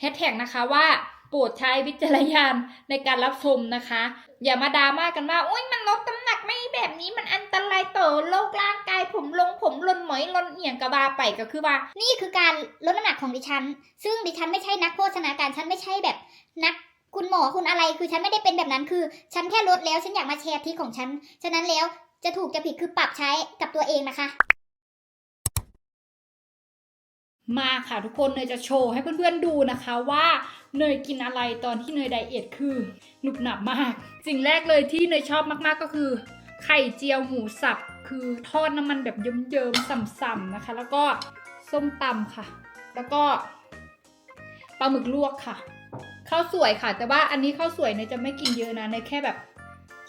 แฮชแท็กนะคะว่าโปรดใช้วิจารณญาณในการรับชมนะคะ อย่ามาดราม่ากกันว่าโอ้ยมันลดน้ำหนักไม่แบบนี้มันอันตรายต่อโรคร่างกายผมลงผมลนหมอยลนเอียงกระบาไปก็คือว่า นี่คือการลดน้ำหนักของดิฉัน ซึ่งดิฉันไม่ใช่นักโภชนาการฉันไม่ใช่แบบนักคุณหมอคุณอะไรคือฉันไม่ได้เป็นแบบนั้นคือ ฉันแค่ลดแล้วฉันอยากมาแชร์ทริคของฉัน ฉะนั้นแล้วจะถูกจะผิดคือปรับใช้กับตัวเองนะคะ มาค่ะทุกคนเนยจะโชว์ให้เพื่อนๆดูนะคะว่าเนยกินอะไรตอนที่เนยไดเอทคือหนุบหนับมาก สิ่งแรกเลยที่เนยชอบมากๆก็คือ ไข่เจียวหมูสับคือทอดน้ำมันแบบเยิ้มๆส่ำๆนะคะ แล้วก็ส้มตำค่ะ แล้วก็ปลาหมึกลวกค่ะข้าวสวยค่ะ แต่ว่าอันนี้ข้าวสวยเนยจะไม่กินเยอะนะเนยแค่แบบ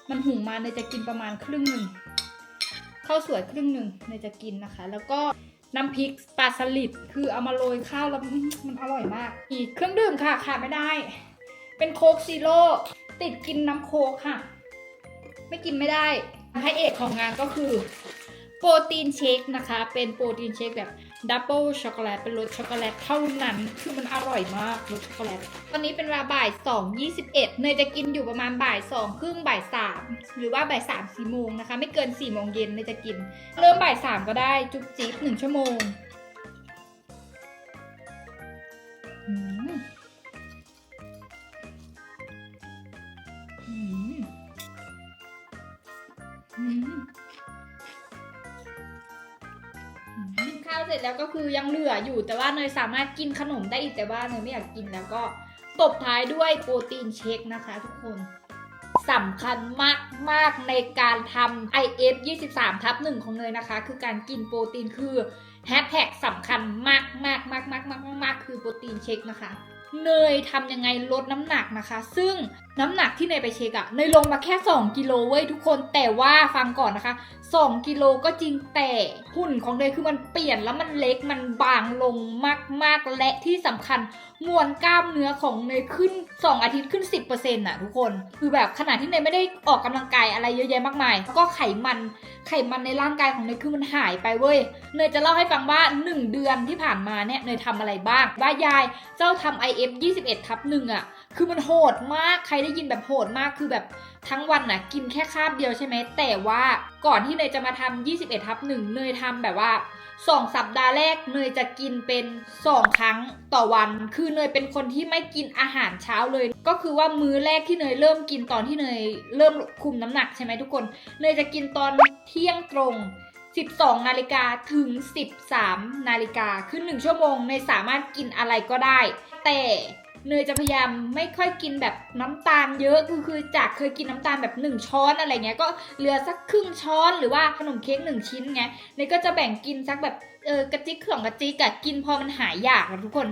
มันหุงมาเนยจะกินประมาณครึ่งหนึ่งข้าวสวยครึ่งหนึ่งเนยจะกินนะคะ แล้วก็ น้ำพริกปลาสลิดคือเอามาโรยข้าวแล้วมันอร่อยมาก อีกเครื่องดื่มค่ะขาดไม่ได้ เป็นโค้กซีโร่ติดกินน้ำโค้กค่ะ ไม่กินไม่ได้พระเอกของงานก็คือ โปรตีนเชคนะคะ เป็นโปรตีนเชคแบบดับเบิลช็อกโกแลตเป็นรสช็อกโกแลตเท่านั้น คือมันอร่อยมากรสช็อกโกแลต ตอนนี้เป็นเวลาบ่าย 2 21 เนยจะกินอยู่ประมาณบ่าย2ครึ่งบ่าย 3 หรือว่าบ่าย3 4โมงนะคะ ไม่เกิน 4 โมงเย็นเนยจะกิน เริ่มบ่าย 3 ก็ได้จุ๊บจิ๊บหนึ่งชั่วโมงอืมอืม เสร็จแล้วก็คือยังเหลืออยู่แต่ว่าเนยสามารถกินขนมได้อีกแต่ว่าเนยไม่อยากกินแล้วก็ตบท้ายด้วยโปรตีนเชคนะคะทุกคนสำคัญมากมากในการทำ IF 23ทับหนึ่งของเนยนะคะ คือการกินโปรตีนคือแฮชแท็กสำคัญมากมากมากมากมากมากคือโปรตีนเช็คนะคะ เนยทำยังไงลดน้ำหนักนะคะ ซึ่ง น้ำหนักที่เนยไปเช็คอะเนยลงมาแค่ 2 กิโลเว้ยทุกคนแต่ว่าฟังก่อนนะคะ 2 กิโลก็จริงแต่หุ่นของเนยคือมันเปลี่ยนแล้วมันเล็กมันบางลงมากๆ และที่สำคัญมวลกล้ามเนื้อของเนยขึ้น 2 อาทิตย์ขึ้น 10%น่ะทุกคน คือแบบขนาดที่เนยไม่ได้ออกกำลังกายอะไรเยอะแยะมากมายแล้วก็ไขมันไขมันในร่างกายของเนยคือมันหายไปเว้ย เนยจะเล่าให้ฟังว่า 1 เดือนที่ผ่านมาเนี่ยเนยทำอะไรบ้างว่ายายเจ้าทำ IF 21ทับหนึ่งอะ คือมันโหดมาก ใครได้ยินแบบโหดมาก คือแบบทั้งวันน่ะกินแค่คาบเดียวใช่ไหม แต่ว่าก่อนที่เนยจะมาทำ21ทับหนึ่งเนยทำแบบว่าสองสัปดาห์แรกเนยจะกินเป็นสองครั้งต่อวัน คือเนยเป็นคนที่ไม่กินอาหารเช้าเลย ก็คือว่ามื้อแรกที่เนยเริ่มกินตอนที่เนยเริ่มคุมน้ำหนักใช่ไหมทุกคน เนยจะกินตอนเที่ยงตรง 12 นาฬิกาถึง 13 นาฬิกาคือ1ชั่วโมงเนยสามารถกินอะไรก็ได้ แต่ เนยจะพยายามไม่ค่อยกินแบบน้ำตาลเยอะคือคือจากเคยกินน้ำตาลแบบ 1 ช้อนอะไรเงี้ยก็เหลือสักครึ่งช้อนหรือว่าขนมเค้ก1ชิ้นไงเนยก็จะแบ่งกินสักแบบเออกระจิกสองกระจิกอะกินพอมันหายอยากอะทุกคน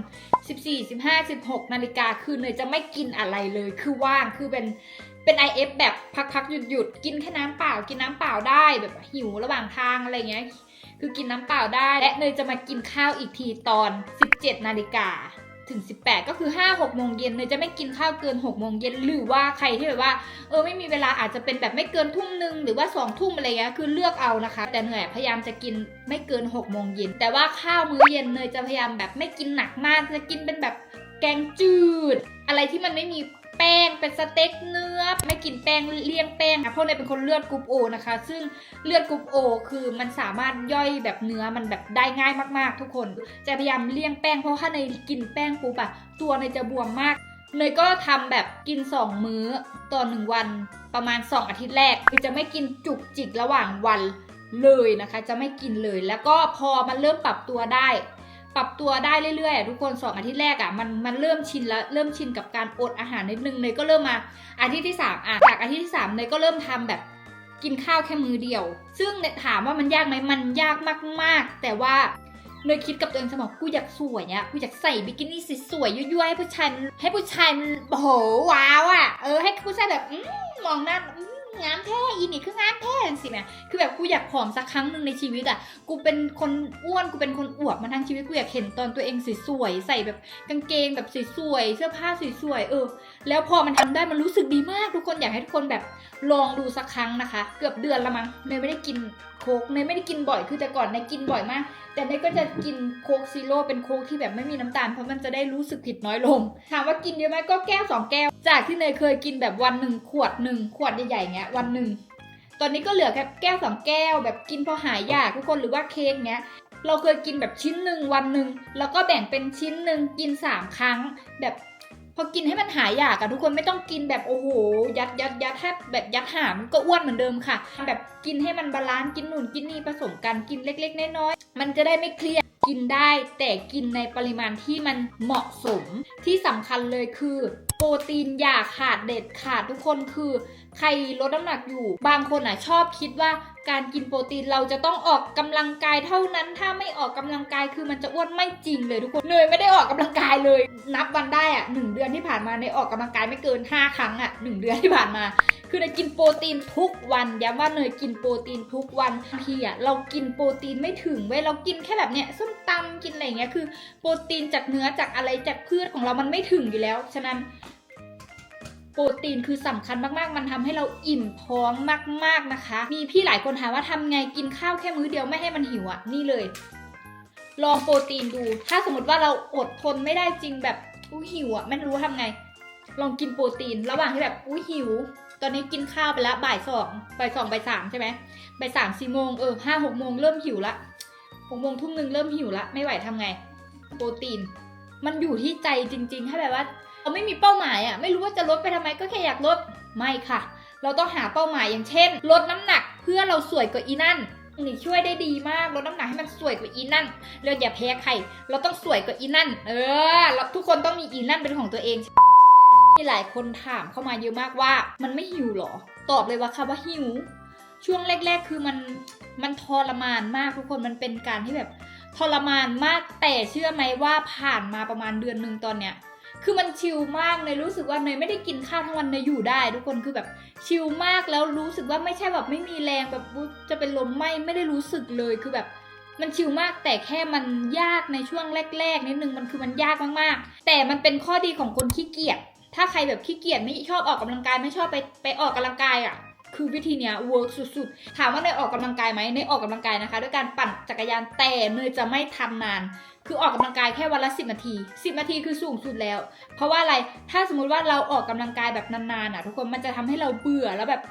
14 15 16 นาฬิกาคือเนยจะไม่กินอะไรเลยคือว่างคือเป็นเป็น IF แบบพักๆหยุดหยุดๆกินแค่น้ำเปล่า กินน้ำเปล่าได้แบบหิวระหว่างทางอะไรเงี้ยคือกินน้ำเปล่าได้ และเนยจะมากินข้าวอีกทีตอน 17 นาฬิกา ถึง 18 ก็คือ 5 6โมงเย็นเนยจะไม่กินข้าวเกิน6โมงเย็นหรือว่าใครที่แบบว่าเออไม่มีเวลาอาจจะเป็นแบบไม่เกินทุ่มหนึ่งหรือว่า2องทุ่มอะไรเงี้ยคือเลือกเอานะคะ แต่เหนื่อยพยายามจะกินไม่เกิน6โมงเย็นแต่ว่าข้าวมื้อเย็นเนยจะพยายามแบบไม่กินหนักมากจะกินเป็นแบบแกงจืด อะไรที่มันไม่มี แป้งเป็นสเต็กเนื้อ ไม่กินแป้งเลี่ยงแป้งนะเพราะเนยเป็นคนเลือดกรุ๊ปโอนะคะ ซึ่งเลือดกรุ๊ปโอคือมันสามารถย่อยแบบเนื้อมันแบบได้ง่ายมากๆ ทุกคนจะพยายามเลี่ยงแป้งเพราะถ้าเนกินแป้งปุ๊บอะตัวเนจะบวมมากเนยก็ทำแบบกิน 2 มื้อต่อหนึ่งวันประมาณ 2 อาทิตย์แรก คือจะไม่กินจุกจิกระหว่างวันเลยนะคะ จะไม่กินเลยแล้วก็พอมันเริ่มปรับตัวได้ ปรับตัวได้เรื่อยๆทุกคน2องอาทิตย์แรกอะมันมันเริ่มชินแล้วเริ่มชินกับการอดอาหารนิดนึงเนยก็เริ่มมาอาทิตย์ที่3อะจากอาทิตย์ที่3เนยก็เริ่มทำแบบกินข้าวแค่มือเดียว ซึ่งเนี่ยถามว่ามันยากไหมมันยากมากๆ แต่ว่าเนยคิดกับตัวเองเสมอกูอยากสวยอะกูอยากใส่บิกินี่สวยๆยั่วๆให้ผู้ชายให้ผู้ชายมันโหว้าวอะเออให้ผู้ชายแบบอมมองหน้าอ งามแท้อีนี่คืองามแท้สิแม่คือแบบกูอยากผอมสักครั้งหนึ่งในชีวิตอะกูเป็นคนอ้วนกูเป็นคนอวบมาทั้งชีวิตกูอยากเห็นตอนตัวเองสวยๆใส่แบบกางเกงแบบสวยๆเสื้อผ้าสวยๆเออ แล้วพอมันทำได้มันรู้สึกดีมากทุกคนอยากให้ทุกคนแบบลองดูสักครั้งนะคะ เกือบเดือนละมั้งเนยไม่ได้กินโค้กเนยไม่ได้กินบ่อยคือแต่ก่อนเนยกินบ่อยมาก แต่เนยก็จะกินโค้กซีโร่เป็นโค้กที่แบบไม่มีน้ำตาลเพราะมันจะได้รู้สึกผิดน้อยลงถามว่ากินเยอะไหมก็แก้วสองแก้ว จากที่เนยเคยกินแบบวันหนึ่งขวดหนึ่งขวดใหญ่ๆเงี้ยวันหนึ่ง ตอนนี้ก็เหลือแค่แก้วสองแก้ว แบบกินพอหายอยากทุกคนหรือว่าเค้กเงี้ยเราเคยกินแบบชิ้นหนึ่งวันหนึ่งแล้วก็แบ่งเป็นชิ้นหนึ่งกินสามครั้ง แบบพอกินให้มันหายอยากอะทุกคนไม่ต้องกินแบบโอ้โห ยัดยัดยัดแทบแบบยัดหามก็อ้วนเหมือนเดิมค่ะ แบบกินให้มันบาลานซ์กินนู่นกินนี่ผสมกันกินเล็ก ๆ น้อยๆมันจะได้ไม่เครียดกินได้แต่กินในปริมาณที่มันเหมาะสมที่สำคัญเลยคือ โปรตีนอย่าขาดเด็ดขาดทุกคนคือใครลดน้ำหนักอยู่ บางคนอะชอบคิดว่าการกินโปรตีนเราจะต้องออกกำลังกายเท่านั้น ถ้าไม่ออกกำลังกายคือมันจะอ้วนไม่จริงเลยทุกคนเนยไม่ได้ออกกำลังกายเลย นับวันได้อะหนึ่งเดือนที่ผ่านมาในออกกำลังกายไม่เกิน 5 ครั้งอะหนึ่งเดือนที่ผ่านมา คือเนยกินโปรตีนทุกวันย้ำว่าเนยกินโปรตีนทุกวันบางทีอะเรากินโปรตีนไม่ถึงเว้ยเรากินแค่แบบเนี้ยส้มตำกินอะไรอย่างเงี้ยคือ โปรตีนจากเนื้อจากอะไรจากพืชของเรามันไม่ถึงอยู่แล้ว ฉะนั้นโปรตีนคือสำคัญมากๆ มันทำให้เราอิ่มท้องมากๆนะคะ มีพี่หลายคนถามว่าทำไงกินข้าวแค่มื้อเดียวไม่ให้มันหิวอะ นี่เลย ลองโปรตีนดู ถ้าสมมติว่าเราอดทนไม่ได้จริงแบบอุ้หิวอะไม่รู้ทำไง ลองกินโปรตีน ระหว่างที่แบบอุ้หิว ตอนนี้กินข้าวไปแล้วบ่ายสองบ่ายสองบ่ายสามใช่ไหมบ่ายสามสี่โมงเออห้าหกโมงเริ่มหิวละหกโมงทุ่มหนึ่งเริ่มหิวละไม่ไหวทำไง โปรตีน มันอยู่ที่ใจจริงๆถ้าแบบว่าเราไม่มีเป้าหมายอะไม่รู้ว่าจะลดไปทำไมก็แค่อยากลดไม่ค่ะ เราต้องหาเป้าหมายอย่างเช่น ลดน้ำหนักเพื่อเราสวยกว่าอีนั่นนี่ช่วยได้ดีมากลดน้ำหนักให้มันสวยกว่าอีนั่นเราอย่าแพ้ใคร เราต้องสวยกว่าอีนั่น เออเราทุกคนต้องมีอีนั่นเป็นของตัวเอง มีหลายคนถามเข้ามาเยอะมากว่า มันไม่หิวหรอ ตอบเลยว่าค่ะว่าหิว ช่วงแรก ๆ คือมันมันทรมานมากทุกคนมันเป็นการที่แบบทรมานมากแต่เชื่อไหมว่าผ่านมาประมาณเดือนหนึ่งตอนเนี้ยคือมันชิลมากเนยรู้สึกว่าเนยไม่ได้กินข้าวทั้งวันเนยอยู่ได้ ทุกคนคือแบบชิลมากแล้วรู้สึกว่าไม่ใช่แบบไม่มีแรงแบบจะเป็นลมไม่ไม่ได้รู้สึกเลยคือแบบ มันชิลมากแต่แค่มันยากในช่วงแรก ๆ นิดนึงมันคือมันยากมากๆ แต่มันเป็นข้อดีของคนขี้เกียจ ถ้าใครแบบขี้เกียจไม่ชอบออกกำลังกายไม่ชอบไปไปออกกำลังกายอะ คือวิธีเนี้ยเวิร์กสุดๆ ถามว่าเนยออกกำลังกายไหมเนยออกกำลังกายนะคะ ด้วยการปั่นจักรยานแต่เนยจะไม่ทำนาน คือออกกำลังกายแค่วันละ 10 นาที 10 นาทีคือสูงสุดแล้ว เพราะว่าอะไรถ้าสมมุติว่าเราออกกำลังกายแบบนานๆอะ ทุกคนมันจะทำให้เราเบื่อแล้วแบบ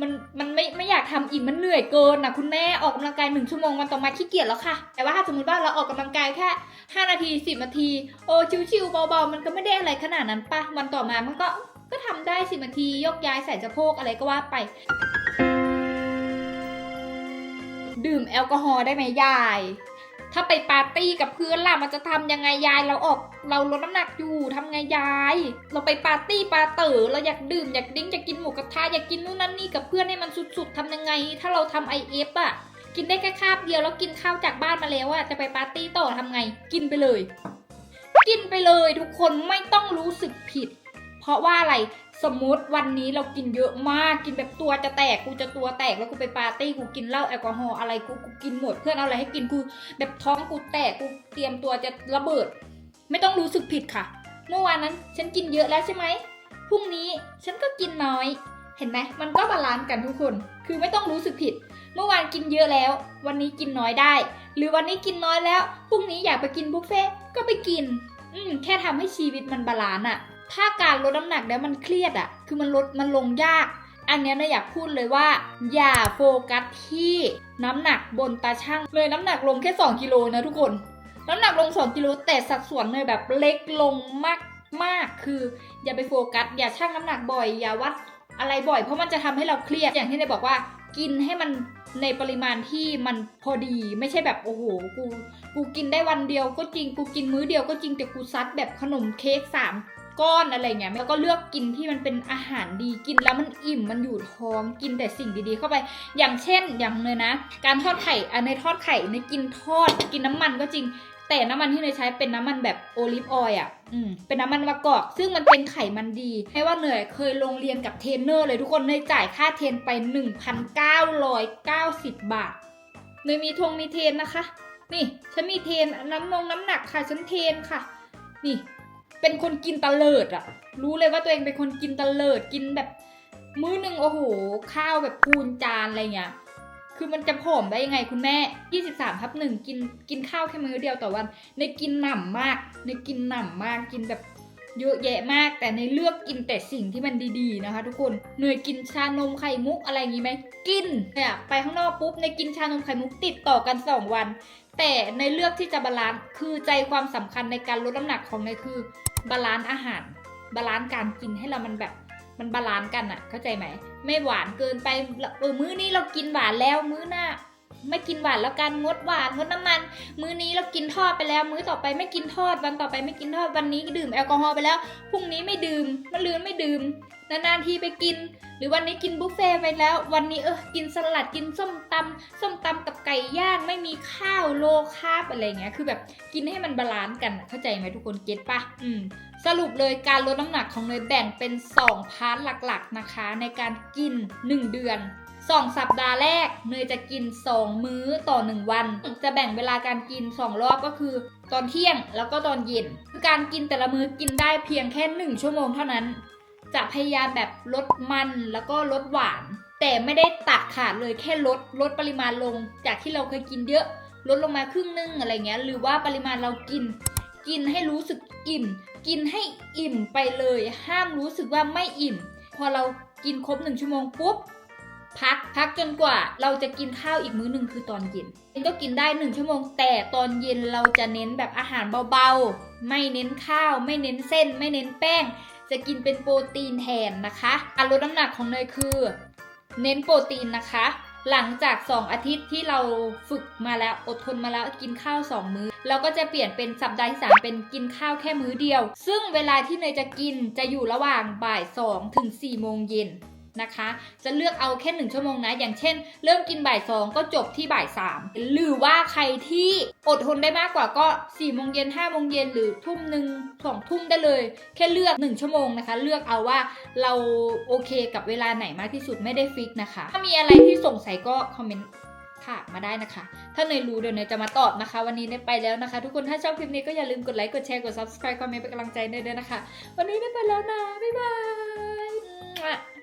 มันมันไม่ไม่อยากทำอีกมันเหนื่อยเกินนะคุณแม่ออกกำลังกายหนึ่งชั่วโมงวันต่อมาขี้เกียจแล้วค่ะ แต่ว่าถ้าสมมติว่าเราออกกำลังกายแค่ 5 นาที 10 นาที โอ้ชิวๆเบาๆ มันก็ไม่ได้อะไรขนาดนั้นปะวันต่อมามันก็ก็ทำได้ 10 นาทียกย้ายใส่สะโพกอะไรก็ว่าไป ดื่มแอลกอฮอล์ได้ไหมยาย ถ้าไปปาร์ตี้กับเพื่อนล่ะมันจะทำยังไงยายเราออก เราลดน้ำหนักอยู่ทำไงยาย เราไปปาร์ตี้ปาเต๋อเราอยากดื่มอยากดิ้งอยากกินหมูกระทะอยากกินนู่นนั่นนี่กับเพื่อนให้มันสุดๆทำยังไง ถ้าเราทำไอเอฟอะกินได้แค่คาบเดียวแล้วกินข้าวจากบ้านมาแล้วอะจะไปปาร์ตี้ต่อทำไง กินไปเลย กินไปเลยทุกคนไม่ต้องรู้สึกผิด เพราะว่าอะไร สมมติวันนี้เรากินเยอะมากกินแบบตัวจะแตกกูจะตัวแตกแล้วกูไปปาร์ตี้กูกินเหล้าแอลกอฮอล์อะไรกูกูกินหมดเพื่อนเอาอะไรให้กินกูแบบท้องกูแตกกูเตรียมตัวจะระเบิด ไม่ต้องรู้สึกผิดค่ะ เมื่อวานนั้นฉันกินเยอะแล้วใช่ไหมพรุ่งนี้ฉันก็กินน้อย เห็นไหมมันก็บาลานซ์กันทุกคน คือไม่ต้องรู้สึกผิด เมื่อวานกินเยอะแล้ว วันนี้กินน้อยได้ หรือวันนี้กินน้อยแล้วพรุ่งนี้อยากไปกินบุฟเฟ่ก็ไปกิน อืมแค่ทำให้ชีวิตมันบาลานซ์อะ ถ้าการลดน้ำหนักแล้วมันเครียดอะคือมันลดมันลงยาก อันเนี้ยเนยอยากพูดเลยว่า อย่าโฟกัสที่น้ำหนักบนตาช่างเลยน้ำหนักลงแค่ 2กิโลนะทุกคน น้ำหนักลง 2กิโลแต่สัดส่วนเนยแบบเล็กลงมากมากคือ อย่าไปโฟกัส อย่าชั่งน้ำหนักบ่อย อย่าวัดอะไรบ่อย เพราะมันจะทำให้เราเครียดอย่างที่เนยบอกว่า กินให้มันในปริมาณที่มันพอดีไม่ใช่แบบโอ้โหกู กูกินได้วันเดียวก็จริงกูกินมื้อเดียวก็จริงแต่กูซัดแบบขนมเค้กสาม ก้อนอะไรเงี้ยแล้วก็เลือกกินที่มันเป็นอาหารดีกินแล้วมันอิ่มมันอยู่ท้องกินแต่สิ่งดีๆ เข้าไป อย่างเช่นอย่างเลยนะ การทอดไข่อันในทอดไข่ในกินทอดกินน้ำมันก็จริง แต่น้ำมันที่เนยใช้เป็นน้ำมันแบบโอลิฟออยล์อะอืมเป็นน้ำมันมะกอก ซึ่งมันเป็นไขมันดี ให้ว่าเนยเคยลงเรียนกับเทรนเนอร์เลยทุกคนเนยจ่ายค่าเทรนไป 1,990 บาทเนยมีทงมีเทรนนะคะ นี่ฉันมีเทรนน้ำนงน้ำหนักค่ะฉันเทรนค่ะ นี่ เป็นคนกินตะเลิดอะรู้เลยว่าตัวเองเป็นคนกินตะเลิดกินแบบ มื้อหนึ่งโอ้โห ข้าวแบบพูนจานอะไรเงี้ยคือมันจะผอมได้ยังไงคุณแม่ 23ทับหนึ่งกินกินข้าวแค่มื้อเดียวต่อวัน ในกินหน่ำมาก ในกินหน่ำมากกินแบบ เยอะแยะมาก แต่ในเลือกกินแต่สิ่งที่มันดีๆนะคะ ทุกคนเหนื่อยกินชานมไข่มุกอะไรอย่างงี้ไหมกินเนี่ยไปข้างนอกปุ๊บในกินชานมไข่มุกติดต่อกัน 2 วัน แต่ในเลือกที่จะบาลานซ์คือใจความสำคัญในการลดน้ำหนักของเนยคือบาลานซ์อาหาร บาลานซ์การกินให้เรามันแบบมันบาลานซ์กันอะเข้าใจไหม ไม่หวานเกินไปเออมื้อนี้เรากินหวานแล้วมื้อหน้า ไม่กินหวานแล้วกันงดหวานงดน้ำมัน มื้อนี้เรากินทอดไปแล้ว มื้อต่อไปไม่กินทอด วันต่อไปไม่กินทอดวันนี้ดื่มแอลกอฮอล์ไปแล้วพรุ่งนี้ไม่ดื่มมะรืนไม่ดื่มนานๆทีไปกิน หรือวันนี้กินบุฟเฟ่ต์ไปแล้ว วันนี้เออกินสลัดกินส้มตำส้มตำกับไก่ย่างไม่มีข้าวโลคาบอะไรเงี้ยคือแบบกินให้มันบาลานซ์กันเข้าใจไหมทุกคนเก็ตปะอืมสรุปเลยการลดน้ำหนักของเนยแบ่งเป็น 2 พาร์ทหลักๆนะคะ ในการกิน 1 เดือน 2 สัปดาห์แรกเนยจะกิน 2 มื้อต่อ 1 วัน จะแบ่งเวลาการกิน 2 รอบก็คือ ตอนเที่ยงแล้วก็ตอนเย็น คือการกินแต่ละมื้อกินได้เพียงแค่ 1 ชั่วโมงเท่านั้น จะพยายามแบบลดมันแล้วก็ลดหวาน แต่ไม่ได้ตัดขาดเลยแค่ลดลดปริมาณลง จากที่เราเคยกินเยอะลดลงมาครึ่งนึงอะไรเงี้ยหรือว่าปริมาณเรากิน กินให้รู้สึกอิ่ม กินให้อิ่มไปเลย ห้ามรู้สึกว่าไม่อิ่ม พอเรากินครบหนึ่งชั่วโมงปุ๊บ พักพักจนกว่าเราจะกินข้าวอีกมื้อหนึ่งคือตอนเย็นเองก็กินได้หนึ่งชั่วโมง แต่ตอนเย็นเราจะเน้นแบบอาหารเบาๆ ไม่เน้นข้าว ไม่เน้นเส้น ไม่เน้นแป้ง จะกินเป็นโปรตีนแทนนะคะการลดน้ำหนักของเนยคือ เน้นโปรตีนนะคะ หลังจาก 2 อาทิตย์ที่เราฝึกมาแล้วอดทนมาแล้วกินข้าว 2 มื้อเราก็จะเปลี่ยนเป็นสัปดาห์ที่3เป็นกินข้าวแค่มื้อเดียว ซึ่งเวลาที่เนยจะกินจะอยู่ระหว่างบ่าย2ถึง4โมงเย็น นะคะ จะเลือกเอาแค่ 1 ชั่วโมงนะ อย่างเช่น เริ่มกินบ่าย2ก็จบที่บ่าย3หรือว่าใครที่อดทนได้มากกว่าก็4โมงเย็น5โมงเย็นหรือทุ่มหนึ่งสองทุ่มได้เลย แค่เลือก 1 ชั่วโมงนะคะ เลือกเอาว่าเราโอเคกับเวลาไหนมากที่สุดไม่ได้ฟิกนะคะ ถ้ามีอะไรที่สงสัยก็คอมเมนต์ถามมาได้นะคะ ถ้าเนยรู้เดี๋ยวเนยจะมาตอบนะคะ วันนี้เนยไปแล้วนะคะ ทุกคน ถ้าชอบคลิปนี้ก็อย่าลืมกดไลค์ กดแชร์ กด subscribe คอมเมนต์เป็นกำลังใจเนยด้วยนะคะ วันนี้เนยไปแล้วนะ บ๊ายบาย